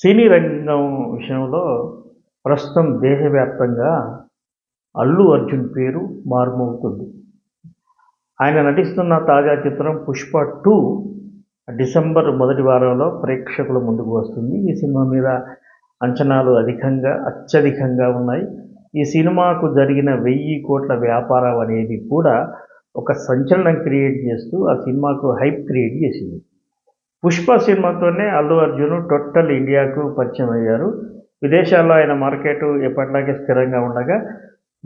సినీ రంగం విషయంలో ప్రస్తుతం దేశవ్యాప్తంగా అల్లు అర్జున్ పేరు మారుమవుతుంది ఆయన నటిస్తున్న తాజా చిత్రం పుష్ప టూ డిసెంబర్ మొదటి వారంలో ప్రేక్షకుల ముందుకు వస్తుంది. ఈ సినిమా మీద అంచనాలు అధికంగా అత్యధికంగా ఉన్నాయి. ఈ సినిమాకు జరిగిన వెయ్యి కోట్ల వ్యాపారం అనేది కూడా ఒక సంచలనం క్రియేట్ చేస్తూ ఆ సినిమాకు హైప్ క్రియేట్ చేసింది. పుష్ప సినిమాతోనే అల్లు అర్జున్ టోటల్ ఇండియాకు పరిచయం అయ్యారు. విదేశాల్లో ఆయన మార్కెట్ ఎప్పటిలాగే స్థిరంగా ఉండగా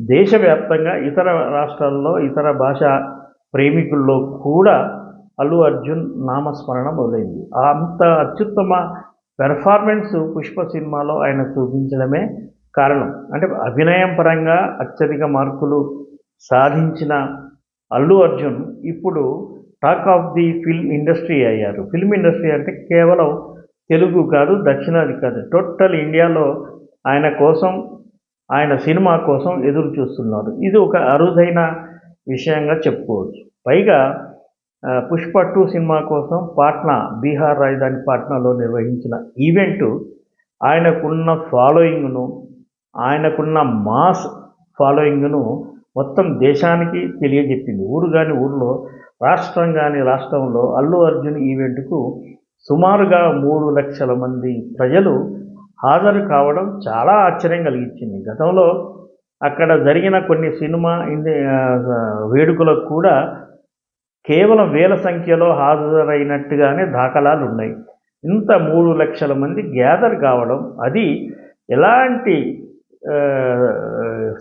దేశవ్యాప్తంగా ఇతర రాష్ట్రాల్లో ఇతర భాష ప్రేమికుల్లో కూడా అల్లు అర్జున్ నామస్మరణ మొదలైంది. అంత అత్యుత్తమ పెర్ఫార్మెన్స్ పుష్ప సినిమాలో ఆయన చూపించడమే కారణం. అంటే అభినయం పరంగా అత్యధిక మార్కులు సాధించిన అల్లు అర్జున్ ఇప్పుడు talk of the film industry అయ్యారు. ఫిల్మ్ ఇండస్ట్రీ అంటే కేవలం తెలుగు కాదు దక్షిణాది కాదు. టోటల్ ఇండియాలో ఆయన కోసం ఆయన సినిమా కోసం ఎదురు చూస్తున్నారు. ఇది ఒక అరుదైన విషయంగా చెప్పుకోవచ్చు. పైగా పుష్ప టూ సినిమా కోసం పాట్నా బీహార్ రాజధాని పాట్నాలో నిర్వహించిన ఈవెంటు ఆయనకున్న ఫాలోయింగ్ను ఆయనకున్న మాస్ ఫాలోయింగ్ను మొత్తం దేశానికి తెలియజెప్పింది. ఊరు కాని ఊళ్ళో రాష్ట్రం కానీ రాష్ట్రంలో అల్లు అర్జున్ ఈవెంట్కు సుమారుగా మూడు లక్షల మంది ప్రజలు హాజరు కావడం చాలా ఆశ్చర్యం కలిగించింది. గతంలో అక్కడ జరిగిన కొన్ని సినిమా వేడుకలకు కూడా కేవలం వేల సంఖ్యలో హాజరైనట్టుగానే దాఖలాలు ఉన్నాయి. ఇంత మూడు లక్షల మంది గ్యాదర్ కావడం అది ఎలాంటి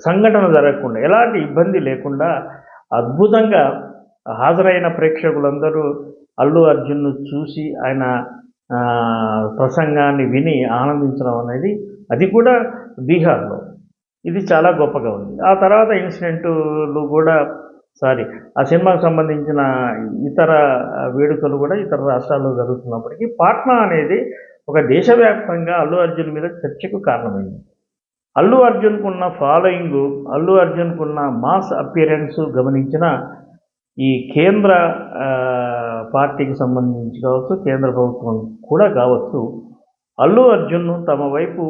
సంఘటన జరగకుండా ఎలాంటి ఇబ్బంది లేకుండా అద్భుతంగా హాజరైన ప్రేక్షకులందరూ అల్లు అర్జున్ను చూసి ఆయన ప్రసంగాన్ని విని ఆనందించడం అనేది అది కూడా బీహార్లో. ఇది చాలా గొప్పగా ఉంది. ఆ తర్వాత ఇన్సిడెంట్లు కూడా సారీ ఆ సినిమాకు సంబంధించిన ఇతర వేడుకలు కూడా ఇతర రాష్ట్రాల్లో జరుగుతున్నప్పటికీ పాట్నా అనేది ఒక దేశవ్యాప్తంగా అల్లు అర్జున్ మీద చర్చకు కారణమైంది. అల్లు అర్జున్కున్న ఫాలోయింగ్ అల్లు అర్జున్కున్న మాస్ అపియరెన్స్ గమనించిన ఈ కేంద్ర పార్టీకి సంబంధించి కావచ్చు కేంద్ర ప్రభుత్వం కూడా కావచ్చు అల్లు అర్జున్ను తమ వైపు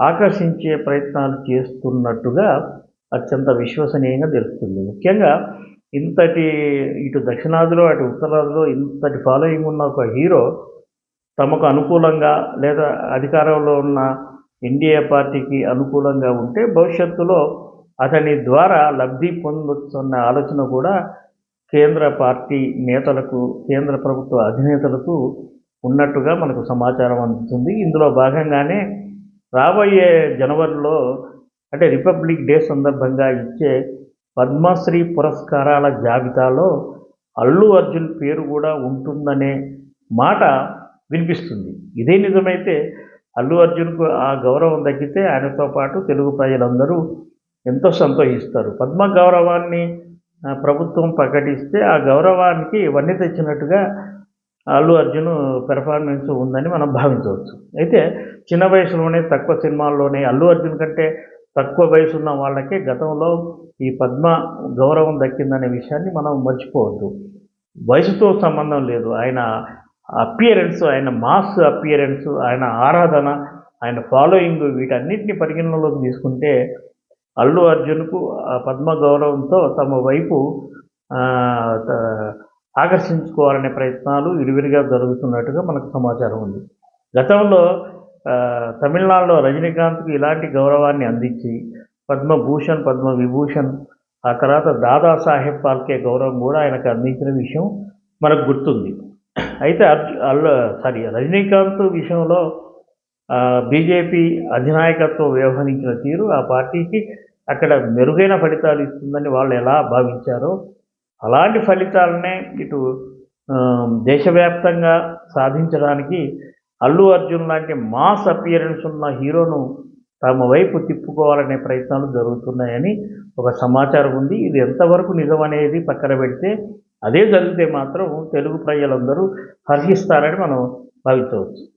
ఆకర్షించే ప్రయత్నాలు చేస్తున్నట్టుగా అత్యంత విశ్వసనీయంగా తెలుస్తుంది. ముఖ్యంగా ఇంతటి ఇటు దక్షిణాదిలో అటు ఉత్తరాదిలో ఇంతటి ఫాలోయింగ్ ఉన్న ఒక హీరో తమకు అనుకూలంగా లేదా అధికారంలో ఉన్న ఎన్డీఏ పార్టీకి అనుకూలంగా ఉంటే భవిష్యత్తులో అతని ద్వారా లబ్ధి పొందొచ్చన్న ఆలోచన కూడా కేంద్ర పార్టీ నేతలకు కేంద్ర ప్రభుత్వ అధినేతలకు ఉన్నట్టుగా మనకు సమాచారం అందుతుంది. ఇందులో భాగంగానే రాబోయే జనవరిలో అంటే రిపబ్లిక్ డే సందర్భంగా ఇచ్చే పద్మశ్రీ పురస్కారాల జాబితాలో అల్లు అర్జున్ పేరు కూడా ఉంటుందనే మాట వినిపిస్తుంది. ఇదే నిజమైతే అల్లు అర్జున్కు ఆ గౌరవం దక్కితే ఆయనతో పాటు తెలుగు ప్రజలందరూ ఎంతో సంతోషిస్తారు. పద్మ గౌరవాన్ని ప్రభుత్వం ప్రకటిస్తే ఆ గౌరవానికి ఇవన్నీ తెచ్చినట్టుగా అల్లు అర్జున్ పెర్ఫార్మెన్స్ ఉందని మనం భావించవచ్చు. అయితే చిన్న వయసులోనే తక్కువ సినిమాల్లోనే అల్లు అర్జున్ కంటే తక్కువ వయసు ఉన్న వాళ్ళకే గతంలో ఈ పద్మ గౌరవం దక్కిందనే విషయాన్ని మనం మర్చిపోవద్దు. వయసుతో సంబంధం లేదు. ఆయన అపియరెన్స్ ఆయన మాస్ అపియరెన్స్ ఆయన ఆరాధన ఆయన ఫాలోయింగ్ వీటన్నిటిని పరిగణనలోకి తీసుకుంటే అల్లు అర్జున్కు పద్మ గౌరవంతో తమ వైపు ఆకర్షించుకోవాలనే ప్రయత్నాలు ఇరువిరిగా జరుగుతున్నట్టుగా మనకు సమాచారం ఉంది. గతంలో తమిళనాడులో రజనీకాంత్కు ఇలాంటి గౌరవాన్ని అందించి పద్మభూషణ్ పద్మ విభూషణ్ ఆ తర్వాత దాదాసాహెబ్ పాల్కే గౌరవం కూడా ఆయనకు అందించిన విషయం మనకు గుర్తుంది. అయితే అర్జు అల్లు సారీ రజనీకాంత్ విషయంలో బీజేపీ అధినాయకత్వం వ్యవహరించిన తీరు ఆ పార్టీకి అక్కడ మెరుగైన ఫలితాలు ఇస్తుందని వాళ్ళు ఎలా భావించారో అలాంటి ఫలితాలనే ఇటు దేశవ్యాప్తంగా సాధించడానికి అల్లు అర్జున్ లాంటి మాస్ అపియరెన్స్ ఉన్న హీరోను తమ వైపు తిప్పుకోవాలనే ప్రయత్నాలు జరుగుతున్నాయని ఒక సమాచారం ఉంది. ఇది ఎంతవరకు నిజమనేది పక్కన పెడితే అదే జరిగితే మాత్రం తెలుగు ప్రజలందరూ హర్షిస్తారని మనం భావించవచ్చు.